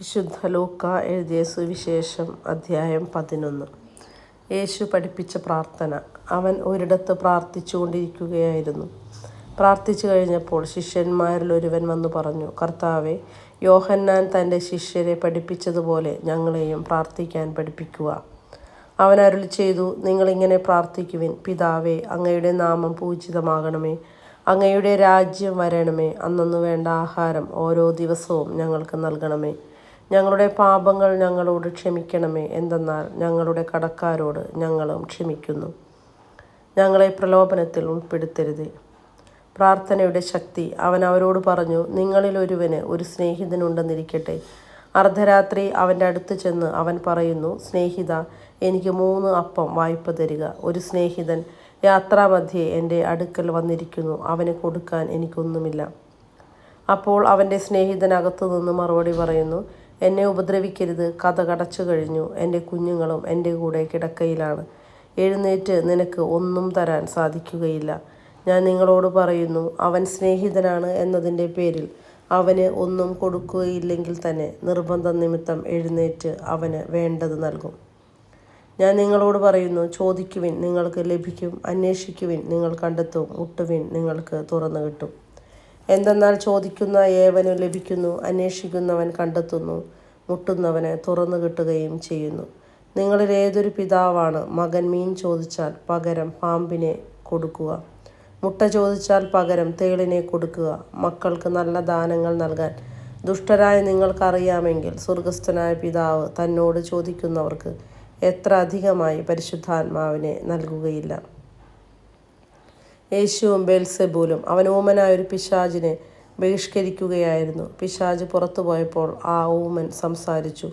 വിശുദ്ധ ലൂക്ക എഴുതിയ സുവിശേഷം അധ്യായം പതിനൊന്ന്. യേശു പഠിപ്പിച്ച പ്രാർത്ഥന. അവൻ ഒരിടത്ത് പ്രാർത്ഥിച്ചു കൊണ്ടിരിക്കുകയായിരുന്നു പ്രാർത്ഥിച്ചു കഴിഞ്ഞപ്പോൾ ശിഷ്യന്മാരിൽ ഒരുവൻ വന്നു പറഞ്ഞു കർത്താവെ യോഹന്നാൻ തന്റെ ശിഷ്യരെ പഠിപ്പിച്ചതുപോലെ ഞങ്ങളെയും പ്രാർത്ഥിക്കാൻ പഠിപ്പിക്കുക. അവൻ അരുളി ചെയ്തു നിങ്ങളിങ്ങനെ പ്രാർത്ഥിക്കുവിൻ. പിതാവേ അങ്ങയുടെ നാമം പൂജിതമാകണമേ. അങ്ങയുടെ രാജ്യം വരണമേ. അന്നു വേണ്ട ആഹാരം ഓരോ ദിവസവും ഞങ്ങൾക്ക് നൽകണമേ. ഞങ്ങളുടെ പാപങ്ങൾ ഞങ്ങളോട് ക്ഷമിക്കണമേ. എന്തെന്നാൽ ഞങ്ങളുടെ കടക്കാരോട് ഞങ്ങളും ക്ഷമിക്കുന്നു. ഞങ്ങളെ പ്രലോഭനത്തിൽ ഉൾപ്പെടുത്തരുത്. പ്രാർത്ഥനയുടെ ശക്തി അവൻ അവരോട് പറഞ്ഞു നിങ്ങളിൽ ഒരുവന് ഒരു സ്നേഹിതനുണ്ടെന്നിരിക്കട്ടെ. അർദ്ധരാത്രി അവന്റെ അടുത്ത് ചെന്ന് അവൻ പറയുന്നു സ്നേഹിത എനിക്ക് മൂന്ന് അപ്പം വായ്പ തരിക. ഒരു സ്നേഹിതൻ യാത്രാമധ്യേ എന്റെ അടുക്കൽ വന്നിരിക്കുന്നു. അവന് കൊടുക്കാൻ എനിക്കൊന്നുമില്ല. അപ്പോൾ അവന്റെ സ്നേഹിതനകത്തു നിന്ന് മറുപടി പറയുന്നു എന്നെ ഉപദ്രവിക്കരുത്. കഥ കടച്ചു കഴിഞ്ഞു. എന്റെ കുഞ്ഞുങ്ങളും എന്റെ കൂടെ കിടക്കയിലാണ്. എഴുന്നേറ്റ് നിനക്ക് ഒന്നും തരാൻ സാധിക്കുകയില്ല. ഞാൻ നിങ്ങളോട് പറയുന്നു അവൻ സ്നേഹിതനാണ് എന്നതിന്റെ പേരിൽ അവന് ഒന്നും കൊടുക്കുകയില്ലെങ്കിൽ തന്നെ നിർബന്ധ നിമിത്തം എഴുന്നേറ്റ് അവന് വേണ്ടത് നൽകും. ഞാൻ നിങ്ങളോട് പറയുന്നു ചോദിക്കുവിൻ നിങ്ങൾക്ക് ലഭിക്കും അന്വേഷിക്കുവിൻ നിങ്ങൾ കണ്ടെത്തും മുട്ടുവിൻ നിങ്ങൾക്ക് തുറന്നു കിട്ടും. എന്തെന്നാൽ ചോദിക്കുന്ന ഏവന് ലഭിക്കുന്നു അന്വേഷിക്കുന്നവൻ കണ്ടെത്തുന്നു മുട്ടുന്നവനെ തുറന്നു കിട്ടുകയും ചെയ്യുന്നു. നിങ്ങളിൽ ഏതൊരു പിതാവാണ് മകൻ മീൻ ചോദിച്ചാൽ പകരം പാമ്പിനെ കൊടുക്കുക. മുട്ട ചോദിച്ചാൽ പകരം തേളിനെ കൊടുക്കുക. മക്കൾക്ക് നല്ല ദാനങ്ങൾ നൽകാൻ ദുഷ്ടരായ നിങ്ങൾക്കറിയാമെങ്കിൽ സ്വർഗസ്ഥനായ പിതാവ് തന്നോട് ചോദിക്കുന്നവർക്ക് എത്ര അധികമായി പരിശുദ്ധാത്മാവിനെ നൽകുകയില്ല. യേശുവും ബേൽസെബൂലും. അവൻ ഊമനായ ഒരു പിശാജിനെ ബഹിഷ്കരിക്കുകയായിരുന്നു. പിശാജ് പുറത്തു പോയപ്പോൾ ആ ഊമൻ സംസാരിച്ചു.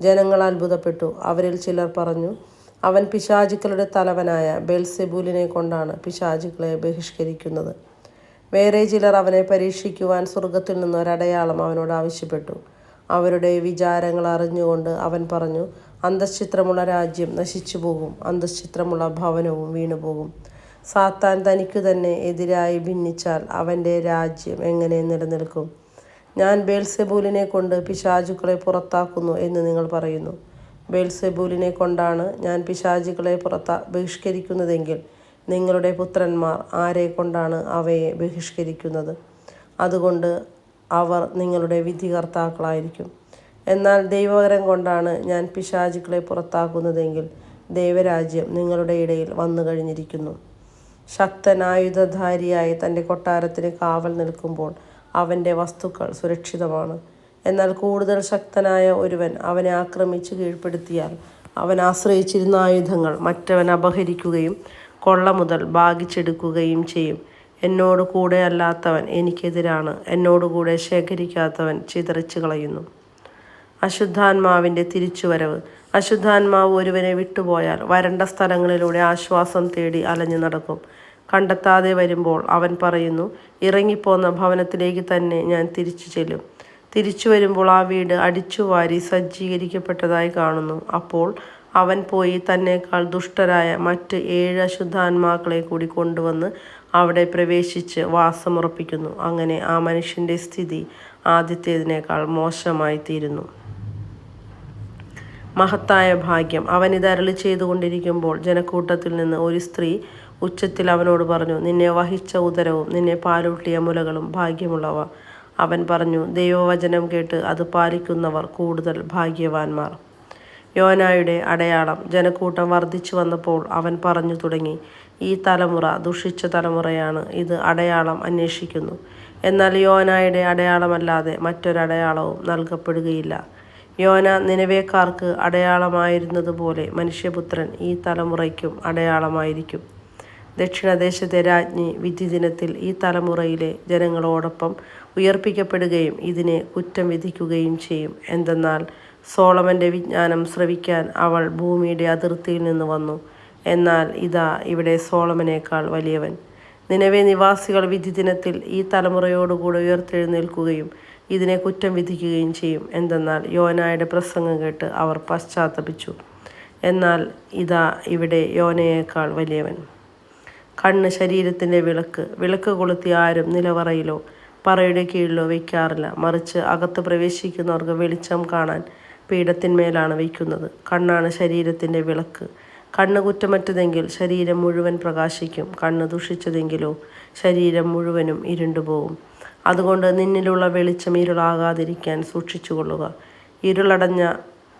ജനങ്ങൾ അത്ഭുതപ്പെട്ടു. അവരിൽ ചിലർ പറഞ്ഞു അവൻ പിശാചുക്കളുടെ തലവനായ ബേൽസെബൂലിനെ കൊണ്ടാണ് പിശാചുക്കളെ ബഹിഷ്കരിക്കുന്നത്. വേറെ ചിലർ അവനെ പരീക്ഷിക്കുവാൻ സ്വർഗത്തിൽ നിന്ന് ഒരടയാളം അവനോട് ആവശ്യപ്പെട്ടു. അവരുടെ വിചാരങ്ങൾ അറിഞ്ഞുകൊണ്ട് അവൻ പറഞ്ഞു അന്തശ്ചിത്രമുള്ള രാജ്യം നശിച്ചു പോകും അന്തശ്ചിത്രമുള്ള ഭവനവും വീണുപോകും. സാത്താൻ തനിക്ക് തന്നെ എതിരായി ഭിന്നിച്ചാൽ അവന്റെ രാജ്യം എങ്ങനെ നിലനിൽക്കും? ഞാൻ ബേൽസെബൂലിനെ കൊണ്ട് പിശാചുക്കളെ പുറത്താക്കുന്നു എന്ന് നിങ്ങൾ പറയുന്നു. ബേൽസെബൂലിനെ കൊണ്ടാണ് ഞാൻ പിശാചുക്കളെ പുറത്താ ബഹിഷ്കരിക്കുന്നതെങ്കിൽ നിങ്ങളുടെ പുത്രന്മാർ ആരെ കൊണ്ടാണ് അവയെ ബഹിഷ്കരിക്കുന്നത്? അതുകൊണ്ട് അവർ നിങ്ങളുടെ വിധികർത്താക്കളായിരിക്കും. എന്നാൽ ദൈവകരം കൊണ്ടാണ് ഞാൻ പിശാചുക്കളെ പുറത്താക്കുന്നതെങ്കിൽ ദൈവരാജ്യം നിങ്ങളുടെ ഇടയിൽ വന്നു കഴിഞ്ഞിരിക്കുന്നു. ശക്തൻ ആയുധധാരിയായി തന്റെ കൊട്ടാരത്തിന് കാവൽ നിൽക്കുമ്പോൾ അവന്റെ വസ്തുക്കൾ സുരക്ഷിതമാണ്. എന്നാൽ കൂടുതൽ ശക്തനായ ഒരുവൻ അവനെ ആക്രമിച്ച് കീഴ്പ്പെടുത്തിയാൽ അവൻ ആശ്രയിച്ചിരുന്ന ആയുധങ്ങൾ മറ്റവൻ അപഹരിക്കുകയും കൊള്ള മുതൽ ഭാഗിച്ചെടുക്കുകയും ചെയ്യും. എന്നോട് കൂടെ അല്ലാത്തവൻ എനിക്കെതിരാണ്. എന്നോട് കൂടെ ശേഖരിക്കാത്തവൻ ചിതറിച്ചു കളയുന്നു. അശുദ്ധാത്മാവിന്റെ തിരിച്ചുവരവ്. അശുദ്ധാത്മാവ് ഒരുവനെ വിട്ടുപോയാൽ വരണ്ട സ്ഥലങ്ങളിലൂടെ ആശ്വാസം തേടി അലഞ്ഞു നടക്കും. കണ്ടെത്താതെ വരുമ്പോൾ അവൻ പറയുന്നു ഇറങ്ങിപ്പോന്ന ഭവനത്തിലേക്ക് തന്നെ ഞാൻ തിരിച്ചു ചെല്ലും. തിരിച്ചു വരുമ്പോൾ ആ വീട് അടിച്ചുവാരി സജ്ജീകരിക്കപ്പെട്ടതായി കാണുന്നു. അപ്പോൾ അവൻ പോയി തന്നേക്കാൾ ദുഷ്ടരായ മറ്റ് ഏഴ് അശുദ്ധാത്മാക്കളെ കൂടി കൊണ്ടുവന്ന് അവിടെ പ്രവേശിച്ച് വാസമുറപ്പിക്കുന്നു അങ്ങനെ ആ മനുഷ്യന്റെ സ്ഥിതി ആദ്യത്തേതിനേക്കാൾ മോശമായി തീരുന്നു മഹത്തായ ഭാഗ്യം. അവൻ ഇത് അരളി ചെയ്തുകൊണ്ടിരിക്കുമ്പോൾ ജനക്കൂട്ടത്തിൽ നിന്ന് ഒരു സ്ത്രീ ഉച്ചത്തിൽ അവനോട് പറഞ്ഞു നിന്നെ വഹിച്ച ഉദരവും നിന്നെ പാലൂട്ടിയ മുലകളും ഭാഗ്യമുള്ളവ. അവൻ പറഞ്ഞു ദൈവവചനം കേട്ട് അത് പാലിക്കുന്നവർ കൂടുതൽ ഭാഗ്യവാന്മാർ. യോനായുടെ അടയാളം ജനക്കൂട്ടം വർദ്ധിച്ചു വന്നപ്പോൾ അവൻ പറഞ്ഞു തുടങ്ങി ഈ തലമുറ ദുഷിച്ച തലമുറയാണ് ഇത് അടയാളം അന്വേഷിക്കുന്നു. എന്നാൽ യോനായുടെ അടയാളമല്ലാതെ മറ്റൊരടയാളവും നൽകപ്പെടുകയില്ല. യോന നിലവേക്കാർക്ക് അടയാളമായിരുന്നതുപോലെ മനുഷ്യപുത്രൻ ഈ തലമുറയ്ക്കും അടയാളമായിരിക്കും. ദക്ഷിണദേശത്തെ രാജ്ഞി വിധിദിനത്തിൽ ഈ തലമുറയിലെ ജനങ്ങളോടൊപ്പം ഉയർപ്പിക്കപ്പെടുകയും ഇതിനെ കുറ്റം വിധിക്കുകയും ചെയ്യും. എന്തെന്നാൽ സോളമന്റെ വിജ്ഞാനം ശ്രവിക്കാൻ അവൾ ഭൂമിയുടെ അതിർത്തിയിൽ നിന്ന് വന്നു. എന്നാൽ ഇതാ ഇവിടെ സോളമനേക്കാൾ വലിയവൻ. നിലവെ നിവാസികൾ വിധിദിനത്തിൽ ഈ തലമുറയോടുകൂടെ ഉയർത്തെഴുന്നേൽക്കുകയും ഇതിനെ കുറ്റം വിധിക്കുകയും ചെയ്യും. എന്തെന്നാൽ യോനായുടെ പ്രസംഗം കേട്ട് അവർ പശ്ചാത്തപിച്ചു. എന്നാൽ ഇതാ ഇവിടെ യോനയേക്കാൾ വലിയവൻ. കണ്ണ് ശരീരത്തിന്റെ വിളക്ക്. വിളക്ക് കൊളുത്തി ആരും നിലവറയിലോ പറയുടെ കീഴിലോ വയ്ക്കാറില്ല. മറിച്ച് അകത്ത് പ്രവേശിക്കുന്നവർക്ക് വെളിച്ചം കാണാൻ പീഠത്തിന്മേലാണ് വയ്ക്കുന്നത്. കണ്ണാണ് ശരീരത്തിന്റെ വിളക്ക്. കണ്ണ് കുറ്റമറ്റതെങ്കിൽ ശരീരം മുഴുവൻ പ്രകാശിക്കും. കണ്ണ് ദുഷിച്ചതെങ്കിലോ ശരീരം മുഴുവനും ഇരുണ്ടുപോകും അതുകൊണ്ട് നിന്നിലുള്ള വെളിച്ചം ഇരുളാകാതിരിക്കാൻ സൂക്ഷിച്ചുകൊള്ളുക. ഇരുളടഞ്ഞ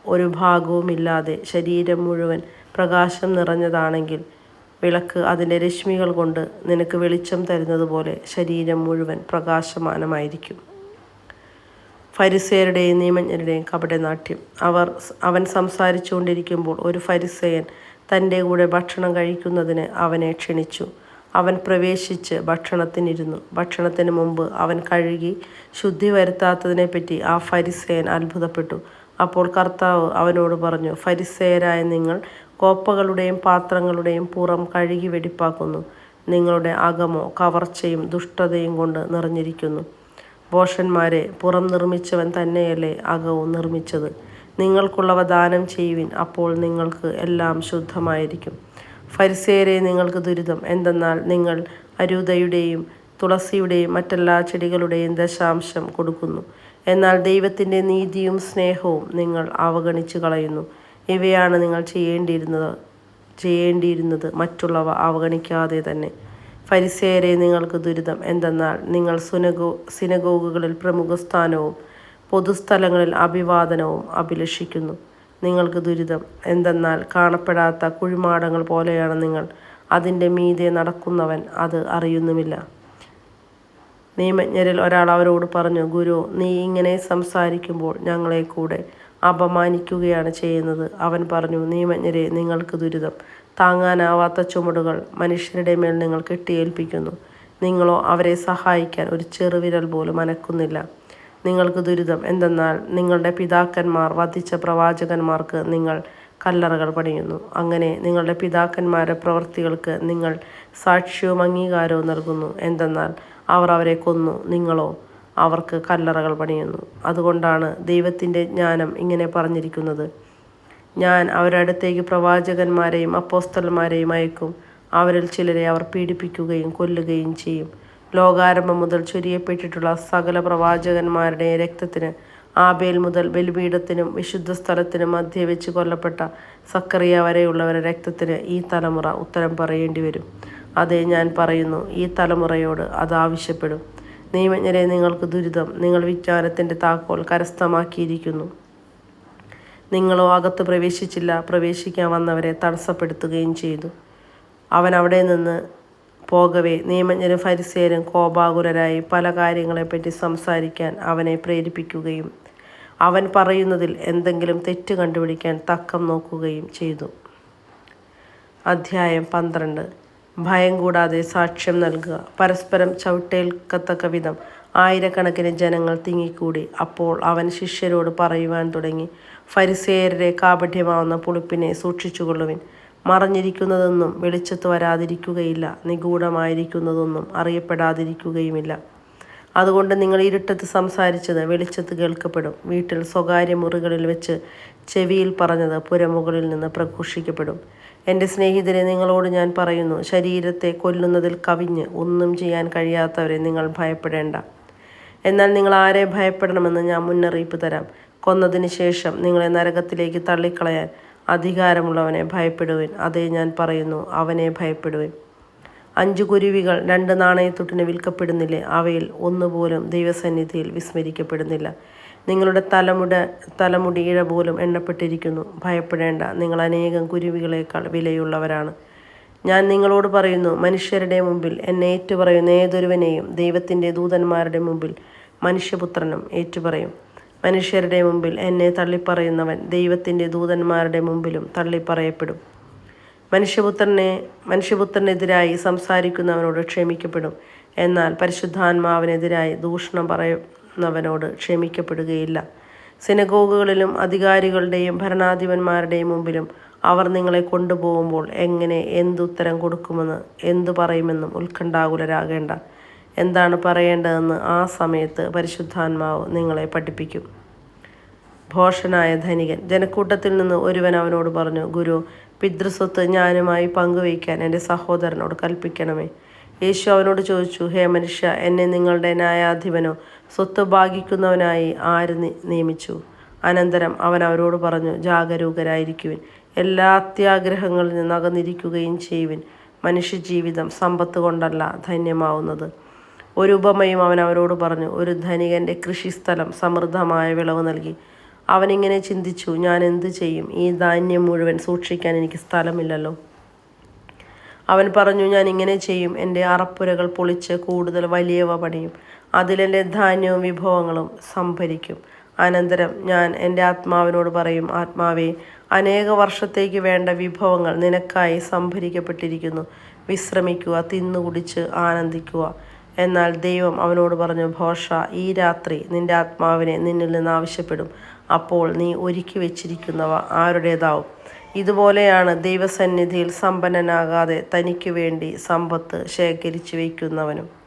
ഒരു ഭാഗവുമില്ലാതെ ശരീരം മുഴുവൻ പ്രകാശം നിറഞ്ഞതാണെങ്കിൽ വിളക്ക് അതിന്റെ രശ്മികൾ കൊണ്ട് നിനക്ക് വെളിച്ചം തരുന്നത് പോലെ ശരീരം മുഴുവൻ പ്രകാശമാനമായിരിക്കും. ഫരിസേരുടെയും നിയമജ്ഞരുടെയും കപടനാട്യം. അവർ അവൻ സംസാരിച്ചുകൊണ്ടിരിക്കുമ്പോൾ ഒരു ഫരിസേയൻ തന്റെ കൂടെ ഭക്ഷണം കഴിക്കുന്നതിന് അവനെ ക്ഷണിച്ചു. അവൻ പ്രവേശിച്ച് ഭക്ഷണത്തിനിരുന്നു. ഭക്ഷണത്തിന് മുമ്പ് അവൻ കഴുകി ശുദ്ധി വരുത്താത്തതിനെപ്പറ്റി ആ ഫരിസേയൻ അത്ഭുതപ്പെട്ടു. അപ്പോൾ കർത്താവ് അവനോട് പറഞ്ഞു ഫരിസേയരായ നിങ്ങൾ കോപ്പകളുടെയും പാത്രങ്ങളുടെയും പുറം കഴുകി വെടിപ്പാക്കുന്നു. നിങ്ങളുടെ അകമോ കവർച്ചയും ദുഷ്ടതയും കൊണ്ട് നിറഞ്ഞിരിക്കുന്നു. ഭോഷന്മാരെ പുറം നിർമ്മിച്ചവൻ തന്നെയല്ലേ അകവും നിർമ്മിച്ചത്. നിങ്ങൾക്കുള്ളവ ദാനം ചെയ്യുവിൻ അപ്പോൾ നിങ്ങൾക്ക് എല്ലാം ശുദ്ധമായിരിക്കും. ഫരിസേരെ നിങ്ങൾക്ക് ദുരിതം. എന്തെന്നാൽ നിങ്ങൾ അരുതയുടെയും തുളസിയുടെയും മറ്റെല്ലാ ചെടികളുടെയും ദശാംശം കൊടുക്കുന്നു. എന്നാൽ ദൈവത്തിന്റെ നീതിയും സ്നേഹവും നിങ്ങൾ അവഗണിച്ചു കളയുന്നു ഇവയാണ് നിങ്ങൾ ചെയ്യേണ്ടിയിരുന്നത് ചെയ്യേണ്ടിയിരുന്നത്. മറ്റുള്ളവ അവഗണിക്കാതെ തന്നെ. ഫരിസേരെ നിങ്ങൾക്ക് ദുരിതം എന്തെന്നാൽ നിങ്ങൾ സുനഗോ സിനഗോഗുകളിൽ പ്രമുഖ സ്ഥാനവും പൊതുസ്ഥലങ്ങളിൽ അഭിവാദനവും അഭിലഷിക്കുന്നു. നിങ്ങൾക്ക് ദുരിതം എന്തെന്നാൽ കാണപ്പെടാത്ത കുഴിമാടങ്ങൾ പോലെയാണ് നിങ്ങൾ. അതിന്റെ മീതെ നടക്കുന്നവൻ അത് അറിയുന്നുമില്ല. നിയമജ്ഞരിൽ ഒരാൾ അവരോട് പറഞ്ഞു ഗുരു നീ ഇങ്ങനെ സംസാരിക്കുമ്പോൾ ഞങ്ങളെ കൂടെ അപമാനിക്കുകയാണ് ചെയ്യുന്നത്. അവൻ പറഞ്ഞു നിയമജ്ഞരെ നിങ്ങൾക്ക് ദുരിതം. താങ്ങാനാവാത്ത ചുമടുകൾ മനുഷ്യരുടെ മേൽ നിങ്ങൾ കെട്ടിയേൽപ്പിക്കുന്നു നിങ്ങളോ അവരെ സഹായിക്കാൻ ഒരു ചെറുവിരൽ പോലും അനക്കുന്നില്ല. നിങ്ങൾക്ക് ദുരിതം എന്തെന്നാൽ നിങ്ങളുടെ പിതാക്കന്മാർ വധിച്ച പ്രവാചകന്മാർക്ക് നിങ്ങൾ കല്ലറകൾ പണിയുന്നു. അങ്ങനെ നിങ്ങളുടെ പിതാക്കന്മാരുടെ പ്രവൃത്തികൾക്ക് നിങ്ങൾ സാക്ഷ്യവും അംഗീകാരവും നൽകുന്നു. എന്തെന്നാൽ അവർ അവരെ കൊന്നു. നിങ്ങളോ അവർക്ക് കല്ലറകൾ പണിയുന്നു. അതുകൊണ്ടാണ് ദൈവത്തിന്റെ ജ്ഞാനം ഇങ്ങനെ പറഞ്ഞിരിക്കുന്നത്. ഞാൻ അവരടുത്തേക്ക് പ്രവാചകന്മാരെയും അപ്പോസ്തലന്മാരെയും അയക്കും. അവരിൽ ചിലരെ അവർ പീഡിപ്പിക്കുകയും കൊല്ലുകയും ചെയ്യും. ലോകാരംഭം മുതൽ ചൊരിയപ്പെട്ടിട്ടുള്ള സകല പ്രവാചകന്മാരുടെ രക്തത്തിന് ആബേൽ മുതൽ ബലിപീഠത്തിനും വിശുദ്ധ സ്ഥലത്തിനും മധ്യേ വെച്ച് കൊല്ലപ്പെട്ട സക്കറിയ വരെയുള്ളവരുടെ രക്തത്തിന് ഈ തലമുറ ഉത്തരം പറയേണ്ടി വരും. അതേ ഞാൻ പറയുന്നു ഈ തലമുറയോട് അത് ആവശ്യപ്പെടും. നിയമജ്ഞരെ നിങ്ങൾക്ക് ദുരിതം നിങ്ങൾ വിജ്ഞാനത്തിന്റെ താക്കോൽ കരസ്ഥമാക്കിയിരിക്കുന്നു. നിങ്ങളോ അകത്ത് പ്രവേശിച്ചില്ല പ്രവേശിക്കാൻ വന്നവരെ തടസ്സപ്പെടുത്തുകയും ചെയ്തു. അവൻ അവിടെ നിന്ന് പോകവേ നിയമജ്ഞരും ഫരിസേരും കോപാകുലരായി പല കാര്യങ്ങളെപ്പറ്റി സംസാരിക്കാൻ അവനെ പ്രേരിപ്പിക്കുകയും അവൻ പറയുന്നതിൽ എന്തെങ്കിലും തെറ്റ് കണ്ടുപിടിക്കാൻ തക്കം നോക്കുകയും ചെയ്തു. അധ്യായം പന്ത്രണ്ട്. ഭയം കൂടാതെ സാക്ഷ്യം നൽകുക. പരസ്പരം ചവിട്ടേൽക്കത്തക്ക വിധം ആയിരക്കണക്കിന് ജനങ്ങൾ തിങ്ങിക്കൂടി. അപ്പോൾ അവൻ ശിഷ്യരോട് പറയുവാൻ തുടങ്ങി. ഫരിസേയരുടെ കാപഠ്യമാവുന്ന പുളിപ്പിനെ സൂക്ഷിച്ചുകൊള്ളുവിൻ. മറഞ്ഞിരിക്കുന്നതൊന്നും വെളിച്ചത്ത് വരാതിരിക്കുകയില്ല. നിഗൂഢമായിരിക്കുന്നതൊന്നും അറിയപ്പെടാതിരിക്കുകയുമില്ല. അതുകൊണ്ട് നിങ്ങൾ ഇരുട്ടത്ത് സംസാരിച്ചത് വെളിച്ചത്ത് കേൾക്കപ്പെടും. വീട്ടിൽ സ്വകാര്യ മുറികളിൽ വെച്ച് ചെവിയിൽ പറഞ്ഞത് പുരമുകളിൽ നിന്ന് പ്രഘോഷിക്കപ്പെടും. എന്റെ സ്നേഹിതരെ നിങ്ങളോട് ഞാൻ പറയുന്നു ശരീരത്തെ കൊല്ലുന്നതിൽ കവിഞ്ഞ് ഒന്നും ചെയ്യാൻ കഴിയാത്തവരെ നിങ്ങൾ ഭയപ്പെടേണ്ട. എന്നാൽ നിങ്ങൾ ആരെ ഭയപ്പെടണമെന്ന് ഞാൻ മുന്നറിയിപ്പ് തരാം. കൊന്നതിന് ശേഷം നിങ്ങളെ നരകത്തിലേക്ക് തള്ളിക്കളയാൻ അധികാരമുള്ളവനെ ഭയപ്പെടുവൻ. അതേ ഞാൻ പറയുന്നു അവനെ ഭയപ്പെടുവൻ. അഞ്ചു കുരുവികൾ രണ്ട് നാണയത്തൊട്ടിന് വിൽക്കപ്പെടുന്നില്ലേ? അവയിൽ ഒന്നുപോലും ദൈവസന്നിധിയിൽ വിസ്മരിക്കപ്പെടുന്നില്ല. നിങ്ങളുടെ തലമുട തലമുടിയിഴ പോലും എണ്ണപ്പെട്ടിരിക്കുന്നു. ഭയപ്പെടേണ്ട. നിങ്ങൾ അനേകം കുരുവികളേക്കാൾ വിലയുള്ളവരാണ്. ഞാൻ നിങ്ങളോട് പറയുന്നു മനുഷ്യരുടെ മുമ്പിൽ എന്നെ ഏറ്റുപറയുന്ന ഏതൊരുവനെയും ദൈവത്തിന്റെ ദൂതന്മാരുടെ മുമ്പിൽ മനുഷ്യപുത്രനും ഏറ്റുപറയും. മനുഷ്യരുടെ മുമ്പിൽ എന്നെ തള്ളിപ്പറയുന്നവൻ ദൈവത്തിന്റെ ദൂതന്മാരുടെ മുമ്പിലും തള്ളിപ്പറയപ്പെടും. മനുഷ്യപുത്രനെ മനുഷ്യപുത്രനെതിരായി സംസാരിക്കുന്നവനോട് ക്ഷമിക്കപ്പെടും. എന്നാൽ പരിശുദ്ധാത്മാവിനെതിരായി ദൂഷണം പറയുന്നവനോട് ക്ഷമിക്കപ്പെടുകയില്ല. സിനഗോഗുകളിലും അധികാരികളുടെയും ഭരണാധിപന്മാരുടെയും മുമ്പിലും അവർ നിങ്ങളെ കൊണ്ടുപോകുമ്പോൾ എങ്ങനെ എന്തുത്തരം കൊടുക്കുമെന്ന് എന്തു പറയുമെന്നും ഉത്കണ്ഠാകുലരാകേണ്ട. എന്താണ് പറയേണ്ടതെന്ന് ആ സമയത്ത് പരിശുദ്ധാത്മാവ് നിങ്ങളെ പഠിപ്പിക്കും. ഭോഷനായ ധനികൻ ജനക്കൂട്ടത്തിൽ നിന്ന് ഒരുവൻ അവനോട് പറഞ്ഞു ഗുരു പിതൃസ്വത്ത് ഞാനുമായി പങ്കുവയ്ക്കാൻ എന്റെ സഹോദരനോട് കൽപ്പിക്കണമേ. യേശു അവനോട് ചോദിച്ചു ഹേ മനുഷ്യ എന്നെ നിങ്ങളുടെ ന്യായാധിപനോ സ്വത്ത് ഭാഗിക്കുന്നവനായി ആര് നിയമിച്ചു? അനന്തരം അവൻ അവരോട് പറഞ്ഞു ജാഗരൂകരായിരിക്കുവിൻ. എല്ലാ അത്യാഗ്രഹങ്ങളിൽ നിന്ന് അകന്നിരിക്കുകയും ചെയ്യുവിൻ. മനുഷ്യജീവിതം സമ്പത്ത് കൊണ്ടല്ല ധന്യമാവുന്നത്. ഒരു ഉപമയും അവൻ അവരോട് പറഞ്ഞു ഒരു ധനികന്റെ കൃഷിസ്ഥലം സമൃദ്ധമായ വിളവ് നൽകി. അവനിങ്ങനെ ചിന്തിച്ചു ഞാൻ എന്തു ചെയ്യും? ഈ ധാന്യം മുഴുവൻ സൂക്ഷിക്കാൻ എനിക്ക് സ്ഥലമില്ലല്ലോ. അവൻ പറഞ്ഞു ഞാൻ ഇങ്ങനെ ചെയ്യും. എന്റെ അറപ്പുരകൾ പൊളിച്ച് കൂടുതൽ വലിയവ പണിയും. അതിലെന്റെ ധാന്യവും വിഭവങ്ങളും സംഭരിക്കും. അനന്തരം ഞാൻ എന്റെ ആത്മാവിനോട് പറയും ആത്മാവേ അനേക വർഷത്തേക്ക് വേണ്ട വിഭവങ്ങൾ നിനക്കായി സംഭരിക്കപ്പെട്ടിരിക്കുന്നു. വിശ്രമിക്കുക തിന്നുകുടിച്ച് ആനന്ദിക്കുക. എന്നാൽ ദൈവം അവനോട് പറഞ്ഞു ഭോഷ ഈ രാത്രി നിന്റെ ആത്മാവിനെ നിന്നിൽ നിന്ന് ആവശ്യപ്പെടും. അപ്പോൾ നീ ഒരുക്കി വെച്ചിരിക്കുന്നവ ആരുടേതാവും? ഇതുപോലെയാണ് ദൈവസന്നിധിയിൽ സമ്പന്നനാകാതെ തനിക്ക് വേണ്ടി സമ്പത്ത് ശേഖരിച്ചു വയ്ക്കുന്നവനും.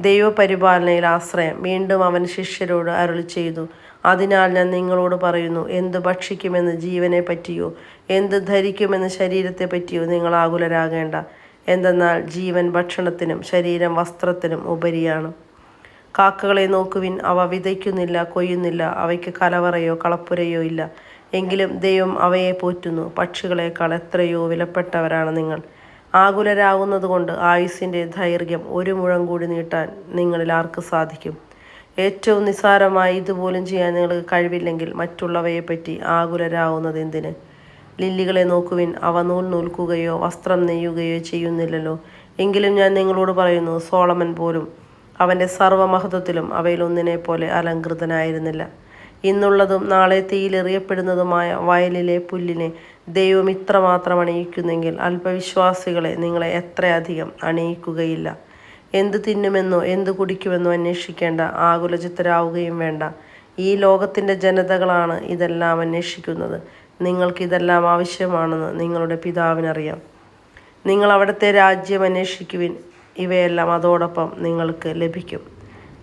ദൈവപരിപാലനയിൽ ആശ്രയം വീണ്ടും അവൻ ശിഷ്യരോട് അരുളി ചെയ്തു. അതിനാൽ ഞാൻ നിങ്ങളോട് പറയുന്നു എന്ത് ഭക്ഷിക്കുമെന്ന് ജീവനെ പറ്റിയോ എന്ത് ധരിക്കുമെന്ന് ശരീരത്തെ പറ്റിയോ നിങ്ങൾ ആകുലരാകേണ്ട. എന്തെന്നാൽ ജീവൻ ഭക്ഷണത്തിനും ശരീരം വസ്ത്രത്തിനും ഉപരിയാണ്. കാക്കകളെ നോക്കുവിൻ അവ വിതയ്ക്കുന്നില്ല കൊയ്യുന്നില്ല അവയ്ക്ക് കലവറയോ കളപ്പുരയോ ഇല്ല. എങ്കിലും ദൈവം അവയെ പോറ്റുന്നു. പക്ഷികളെക്കാൾ എത്രയോ വിലപ്പെട്ടവരാണ് നിങ്ങൾ. ആകുലരാകുന്നതുകൊണ്ട് ആയുസിന്റെ ദൈർഘ്യം ഒരു മുഴം കൂടി നീട്ടാൻ നിങ്ങളിൽ ആർക്ക് സാധിക്കും? ഏറ്റവും നിസ്സാരമായി ഇതുപോലും ചെയ്യാൻ നിങ്ങൾക്ക് കഴിവില്ലെങ്കിൽ മറ്റുള്ളവയെ പറ്റി ആകുലരാകുന്നത് എന്തിന് ലില്ലികളെ നോക്കുവിൻ അവ നൂൽ നൂൽക്കുകയോ വസ്ത്രം നെയ്യുകയോ ചെയ്യുന്നില്ലല്ലോ. എങ്കിലും ഞാൻ നിങ്ങളോട് പറയുന്നു സോളമൻ പോലും അവന്റെ സർവമഹത്വത്തിലും അവയിലൊന്നിനെ പോലെ അലങ്കൃതനായിരുന്നില്ല ഇന്നുള്ളതും നാളെ തീയിലെറിയപ്പെടുന്നതുമായ വയലിലെ പുല്ലിനെ ദൈവം ഇത്രമാത്രം അണിയിക്കുന്നെങ്കിൽ അല്പവിശ്വാസികളെ നിങ്ങളെ എത്രയധികം അണിയിക്കുകയില്ല. എന്ത് തിന്നുമെന്നോ എന്ത് കുടിക്കുമെന്നോ അന്വേഷിക്കേണ്ട ആകുലചിത്തരാവുകയും വേണ്ട. ഈ ലോകത്തിന്റെ ജനതകളാണ് ഇതെല്ലാം അന്വേഷിക്കുന്നത്. നിങ്ങൾക്കിതെല്ലാം ആവശ്യമാണെന്ന് നിങ്ങളുടെ പിതാവിനറിയാം. നിങ്ങൾ അവിടുത്തെ രാജ്യം അന്വേഷിക്കുവിൻ. ഇവയെല്ലാം അതോടൊപ്പം നിങ്ങൾക്ക് ലഭിക്കും.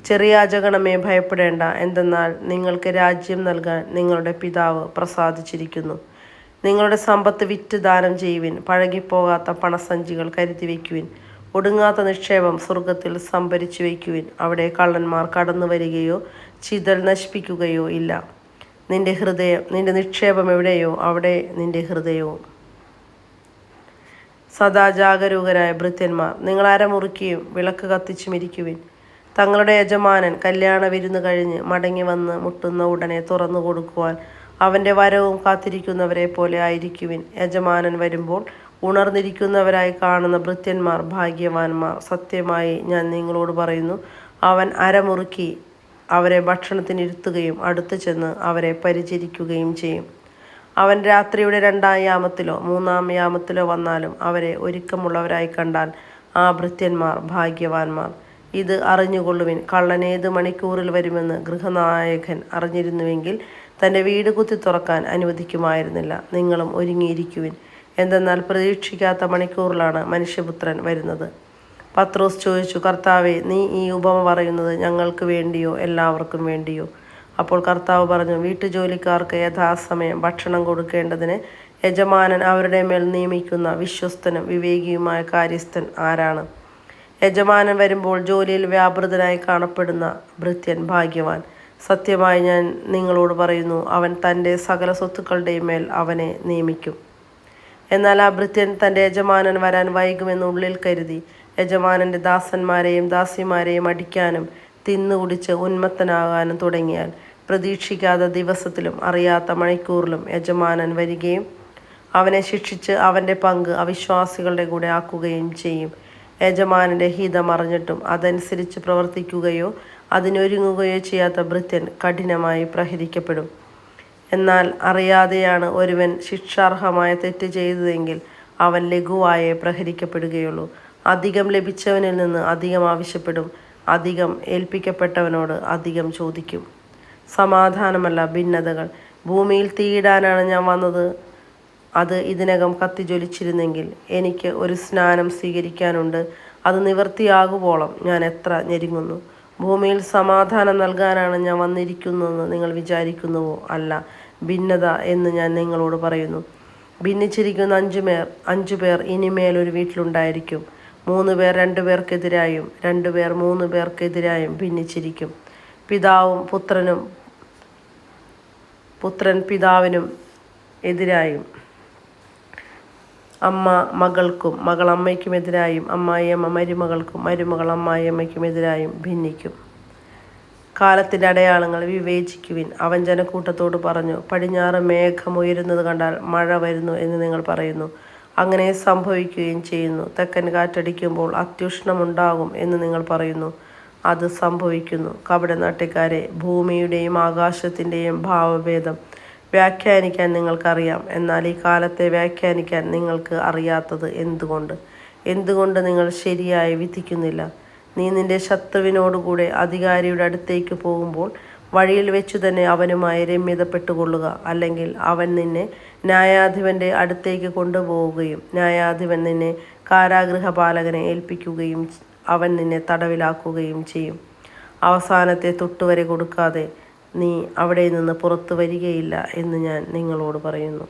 ചെറിയ അജഗണമേ ഭയപ്പെടേണ്ട. എന്തെന്നാൽ നിങ്ങൾക്ക് രാജ്യം നൽകാൻ നിങ്ങളുടെ പിതാവ് പ്രസാദിച്ചിരിക്കുന്നു. നിങ്ങളുടെ സമ്പത്ത് വിറ്റ് ദാനം ചെയ്യുവിൻ. പഴകിപ്പോകാത്ത പണസഞ്ചികൾ കരുതി വയ്ക്കുവിൻ. ഒടുങ്ങാത്ത നിക്ഷേപം സ്വർഗത്തിൽ സംഭരിച്ചു വയ്ക്കുവിൻ. അവിടെ കള്ളന്മാർ കടന്നു വരികയോ ചിതൽ നശിപ്പിക്കുകയോ ഇല്ല. നിന്റെ ഹൃദയം നിന്റെ നിക്ഷേപം എവിടെയോ? അവിടെ നിന്റെ ഹൃദയവും. സദാ ജാഗരൂകരായ ഭൃത്യന്മാർ നിങ്ങൾ അരമുറുക്കിയും വിളക്ക് കത്തിച്ചും ഇരിക്കുവിൻ. തങ്ങളുടെ യജമാനൻ കല്യാണ വിരുന്ന് കഴിഞ്ഞ് മടങ്ങി വന്ന് മുട്ടുന്ന ഉടനെ തുറന്നു കൊടുക്കുവാൻ അവന്റെ വരവും കാത്തിരിക്കുന്നവരെ പോലെ ആയിരിക്കുവിൻ. യജമാനൻ വരുമ്പോൾ ഉണർന്നിരിക്കുന്നവരായി കാണുന്ന ഭൃത്യന്മാർ ഭാഗ്യവാന്മാർ. സത്യമായി ഞാൻ നിങ്ങളോട് പറയുന്നു അവൻ അരമുറുക്കി അവരെ ഭക്ഷണത്തിനിരുത്തുകയും അടുത്തു ചെന്ന് അവരെ പരിചരിക്കുകയും ചെയ്യും. അവൻ രാത്രിയുടെ രണ്ടാം യാമത്തിലോ മൂന്നാം യാമത്തിലോ വന്നാലും അവരെ ഒരുക്കമുള്ളവരായി കണ്ടാൽ ആ ഭൃത്യന്മാർ ഭാഗ്യവാന്മാർ. ഇത് അറിഞ്ഞുകൊള്ളുവിൻ. കള്ളനേത് മണിക്കൂറിൽ വരുമെന്ന് ഗൃഹനായകൻ അറിഞ്ഞിരുന്നുവെങ്കിൽ തന്റെ വീട് കുത്തി തുറക്കാൻ അനുവദിക്കുമായിരുന്നില്ല. നിങ്ങളും ഒരുങ്ങിയിരിക്കുവിൻ. എന്തെന്നാൽ പ്രതീക്ഷിക്കാത്ത മണിക്കൂറിലാണ് മനുഷ്യപുത്രൻ വരുന്നത്. പത്രോസ് ചോദിച്ചു കർത്താവെ നീ ഈ ഉപമ പറയുന്നത് ഞങ്ങൾക്ക് വേണ്ടിയോ എല്ലാവർക്കും വേണ്ടിയോ? അപ്പോൾ കർത്താവ് പറഞ്ഞു വീട്ടുജോലിക്കാർക്ക് യഥാസമയം ഭക്ഷണം കൊടുക്കേണ്ടതിന് യജമാനൻ അവരുടെ മേൽ നിയമിക്കുന്ന വിശ്വസ്തനും വിവേകിയുമായ കാര്യസ്ഥൻ ആരാണ്? യജമാനൻ വരുമ്പോൾ ജോലിയിൽ വ്യാപൃതനായി കാണപ്പെടുന്ന ഭൃത്യൻ ഭാഗ്യവാൻ. സത്യമായി ഞാൻ നിങ്ങളോട് പറയുന്നു അവൻ തന്റെ സകല സ്വത്തുക്കളുടെയും മേൽ അവനെ നിയമിക്കും. എന്നാൽ ആ ഭൃത്യൻ തന്റെ യജമാനൻ വരാൻ വൈകുമെന്ന് ഉള്ളിൽ കരുതി യജമാനന്റെ ദാസന്മാരെയും ദാസിമാരെയും അടിക്കാനും തിന്നുകുടിച്ച് ഉന്മത്തനാകാനും തുടങ്ങിയാൽ പ്രതീക്ഷിക്കാതെ ദിവസത്തിലും അറിയാത്ത മണിക്കൂറിലും യജമാനൻ വരികയും അവനെ ശിക്ഷിച്ച് അവന്റെ പങ്ക് അവിശ്വാസികളുടെ കൂടെ ആക്കുകയും ചെയ്യും. യജമാനന്റെ ഹിതം അറിഞ്ഞിട്ടും അതനുസരിച്ച് പ്രവർത്തിക്കുകയോ അതിനൊരുങ്ങുകയോ ചെയ്യാത്ത ഭൃത്യൻ കഠിനമായി പ്രഹരിക്കപ്പെടും. എന്നാൽ അറിയാതെയാണ് ഒരുവൻ ശിക്ഷാർഹമായ തെറ്റ് ചെയ്തതെങ്കിൽ അവൻ ലഘുവായേ പ്രഹരിക്കപ്പെടുകയുള്ളൂ. അധികം ലഭിച്ചവനിൽ നിന്ന് അധികം ആവശ്യപ്പെടും. അധികം ഏൽപ്പിക്കപ്പെട്ടവനോട് അധികം ചോദിക്കും. സമാധാനമല്ല ഭിന്നതകൾ. ഭൂമിയിൽ തീയിടാനാണ് ഞാൻ വന്നത്. അത് ഇതിനകം കത്തിജ്വലിച്ചിരുന്നെങ്കിൽ എനിക്ക് ഒരു സ്നാനം സ്വീകരിക്കാനുണ്ട്. അത് നിവൃത്തിയാകുവോളം ഞാൻ എത്ര ഞെരുങ്ങുന്നു. ഭൂമിയിൽ സമാധാനം നൽകാനാണ് ഞാൻ വന്നിരിക്കുന്നതെന്ന് നിങ്ങൾ വിചാരിക്കുന്നുവോ? അല്ല ഭിന്നത എന്ന് ഞാൻ നിങ്ങളോട് പറയുന്നു. ഭിന്നിച്ചിരിക്കുന്ന അഞ്ചു പേർ അഞ്ചു പേർ ഇനിമേൽ ഒരു വീട്ടിലുണ്ടായിരിക്കും. മൂന്ന് പേർ രണ്ടു പേർക്കെതിരായും രണ്ടു പേർ മൂന്ന് പേർക്കെതിരായും ഭിന്നിച്ചിരിക്കും. പിതാവും പുത്രനും പുത്രൻ പിതാവിനും എതിരായും. അമ്മ മകൾക്കും മകളമ്മയ്ക്കുമെതിരായും അമ്മായിയമ്മ മരുമകൾക്കും മരുമകൾ അമ്മായിയമ്മയ്ക്കുമെതിരായും ഭിന്നിക്കും. കാലത്തിന്റെ അടയാളങ്ങൾ വിവേചിക്കുവിൻ. അവൻ ജനക്കൂട്ടത്തോട് പറഞ്ഞു പടിഞ്ഞാറ് മേഘം ഉയരുന്നത് കണ്ടാൽ മഴ വരുന്നു എന്ന് നിങ്ങൾ പറയുന്നു. അങ്ങനെ സംഭവിക്കുകയും ചെയ്യുന്നു. തെക്കൻ കാറ്റടിക്കുമ്പോൾ അത്യുഷ്ണമുണ്ടാകും എന്ന് നിങ്ങൾ പറയുന്നു. അത് സംഭവിക്കുന്നു. കപടനാട്യക്കാരെ ഭൂമിയുടെയും ആകാശത്തിന്റെയും ഭാവഭേദം വ്യാഖ്യാനിക്കാൻ നിങ്ങൾക്കറിയാം. എന്നാൽ ഈ കാലത്തെ വ്യാഖ്യാനിക്കാൻ നിങ്ങൾക്ക് അറിയാത്തത് എന്തുകൊണ്ട്? എന്തുകൊണ്ട് നിങ്ങൾ ശരിയായി വിധിക്കുന്നില്ല? നീ നിന്റെ ശത്രുവിനോടുകൂടെ അധികാരിയുടെ അടുത്തേക്ക് പോകുമ്പോൾ വഴിയിൽ വെച്ചു തന്നെ അവനുമായി രമ്യതപ്പെട്ടുകൊള്ളുക. അല്ലെങ്കിൽ അവൻ നിന്നെ ന്യായാധിപന്റെ അടുത്തേക്ക് കൊണ്ടുപോവുകയും ന്യായാധിപൻ നിന്നെ കാരാഗൃഹപാലകനെ ഏൽപ്പിക്കുകയും അവൻ നിന്നെ തടവിലാക്കുകയും ചെയ്യും. അവസാനത്തെ തൊട്ടുവരെ കൊടുക്കാതെ നീ അവിടെ നിന്ന് പുറത്തു വരികയില്ല എന്ന് ഞാൻ നിങ്ങളോട് പറയുന്നു.